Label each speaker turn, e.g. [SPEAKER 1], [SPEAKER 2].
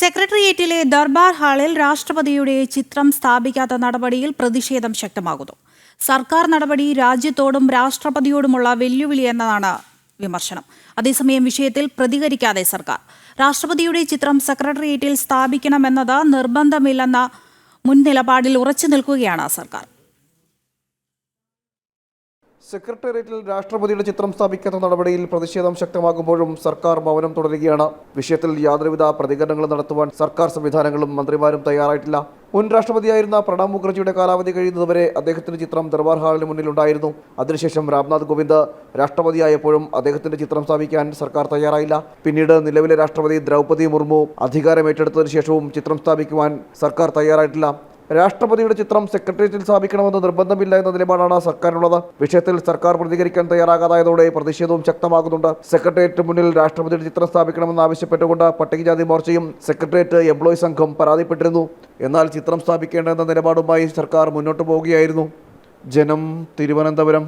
[SPEAKER 1] സെക്രട്ടേറിയറ്റിലെ ദർബാർ ഹാളിൽ രാഷ്ട്രപതിയുടെ ചിത്രം സ്ഥാപിക്കാത്ത നടപടിയിൽ പ്രതിഷേധം ശക്തമാകുന്നു. സർക്കാർ നടപടി രാജ്യത്തോടും രാഷ്ട്രപതിയോടുമുള്ള വെല്ലുവിളി എന്നതാണ് വിമർശനം. അതേസമയം വിഷയത്തിൽ പ്രതികരിക്കാതെ സർക്കാർ. രാഷ്ട്രപതിയുടെ ചിത്രം സെക്രട്ടേറിയറ്റിൽ സ്ഥാപിക്കണമെന്നത് നിർബന്ധമില്ലെന്ന മുൻ നിലപാടിൽ ഉറച്ചു നിൽക്കുകയാണ് സർക്കാർ.
[SPEAKER 2] സെക്രട്ടേറിയറ്റിൽ രാഷ്ട്രപതിയുടെ ചിത്രം സ്ഥാപിക്കാത്ത നടപടിയിൽ പ്രതിഷേധം ശക്തമാകുമ്പോഴും സർക്കാർ മൗനം തുടരുകയാണ്. വിഷയത്തിൽ യാതൊരുവിധ പ്രതികരണങ്ങളും നടത്തുവാൻ സർക്കാർ സംവിധാനങ്ങളും മന്ത്രിമാരും തയ്യാറായിട്ടില്ല. മുൻ രാഷ്ട്രപതിയായിരുന്ന പ്രണബ് മുഖർജിയുടെ കാലാവധി കഴിയുന്നതുവരെ അദ്ദേഹത്തിന്റെ ചിത്രം ദർബാർ ഹാളിന് മുന്നിലുണ്ടായിരുന്നു. അതിനുശേഷം രാംനാഥ് കോവിന്ദ് രാഷ്ട്രപതിയായപ്പോഴും അദ്ദേഹത്തിന്റെ ചിത്രം സ്ഥാപിക്കാൻ സർക്കാർ തയ്യാറായില്ല. പിന്നീട് നിലവിലെ രാഷ്ട്രപതി ദ്രൗപതി മുർമു അധികാരം ഏറ്റെടുത്തതിനു ശേഷവും ചിത്രം സ്ഥാപിക്കുവാൻ സർക്കാർ തയ്യാറായിട്ടില്ല. രാഷ്ട്രപതിയുടെ ചിത്രം സെക്രട്ടേറിയറ്റിൽ സ്ഥാപിക്കണമെന്ന് നിർബന്ധമില്ല എന്ന നിലപാടാണ് സർക്കാരിനുള്ളത്. വിഷയത്തിൽ സർക്കാർ പ്രതികരിക്കാൻ തയ്യാറാകാതായതോടെ പ്രതിഷേധവും ശക്തമാകുന്നുണ്ട്. സെക്രട്ടേറിയറ്റ് മുന്നിൽ രാഷ്ട്രപതിയുടെ ചിത്രം സ്ഥാപിക്കണമെന്ന് ആവശ്യപ്പെട്ടുകൊണ്ട് പട്ടികജാതി മോർച്ചയും സെക്രട്ടേറിയറ്റ് എംപ്ലോയി സംഘം പരാതിപ്പെട്ടിരുന്നു. എന്നാൽ ചിത്രം സ്ഥാപിക്കേണ്ടെന്ന നിലപാടുമായി സർക്കാർ മുന്നോട്ട് പോവുകയായിരുന്നു. ജനം തിരുവനന്തപുരം.